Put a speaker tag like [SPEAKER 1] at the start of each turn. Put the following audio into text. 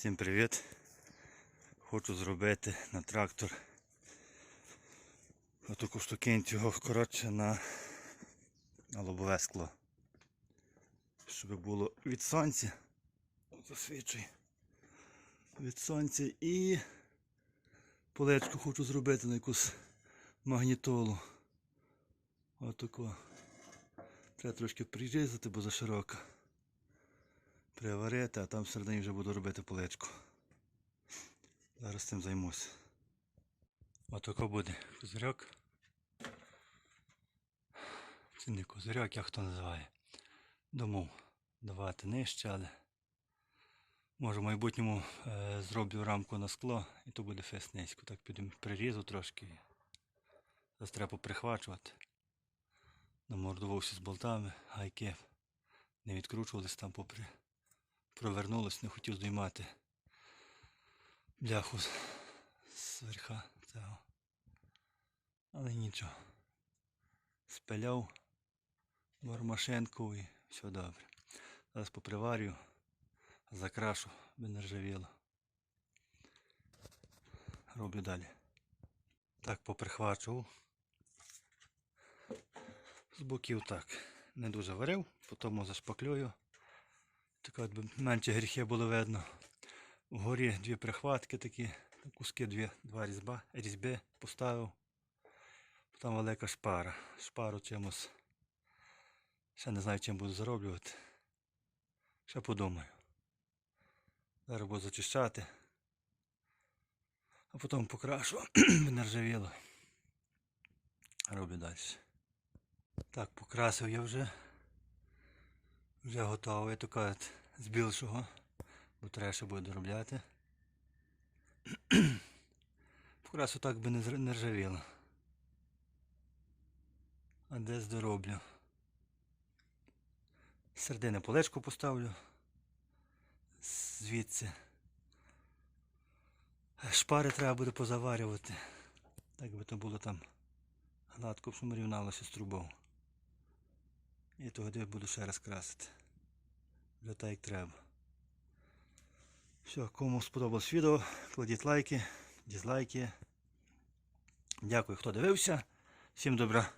[SPEAKER 1] Всім привіт! Хочу зробити на трактор отаку штукенцю коротше на, на лобове скло. Щоб було від сонця. Засвічуй. Від сонця і полечку хочу зробити на якусь магнітолу. Отаку. Треба трошки прирізати, бо заширока приварити, а там всередині вже буду робити поличку. Зараз цим займусь. Отако буде козирьок. Це не козирьок, як хто називає. Думав давати нижче, але може в майбутньому е, зроблю рамку на скло і то буде фест низько. Так піду прирізу трошки. Зараз треба поприхвачувати. Намордувався з болтами, гайки не відкручувались там попри провернулось, не хотів здіймати бляху з- верха цього. Але нічого. Спиляв мармашенку і все добре. Зараз поприварю, закрашу, би не ржавіло. Роблю далі. Так поприхвачував. З боків так. Не дуже варив, потім зашпаклюю. Так от менше гріхи було видно. Вгорі дві прихватки такі, куски дві, два різьба, різьби поставив. Там велика шпара. Шпару чимось. Ще не знаю, чим буду зароблювати. Ще подумаю. Зараз буду зачищати. А потім покрашу, би не ржавіло. Роблю далі. Так, покрасив я вже. Вже готовий, то кажуть, з більшого, бо треба ще буде доробляти. Якраз отак би не ржавіло. А десь дороблю. Середини поличку поставлю. Звідси. Шпари треба буде позаварювати. Так би то було там гладко, щоб рівналося з трубою. І тоді буду ще раз красити. Вже так як треба. Все, кому сподобалось відео, кладіть лайки, дізлайки. Дякую, хто дивився. Всім добра.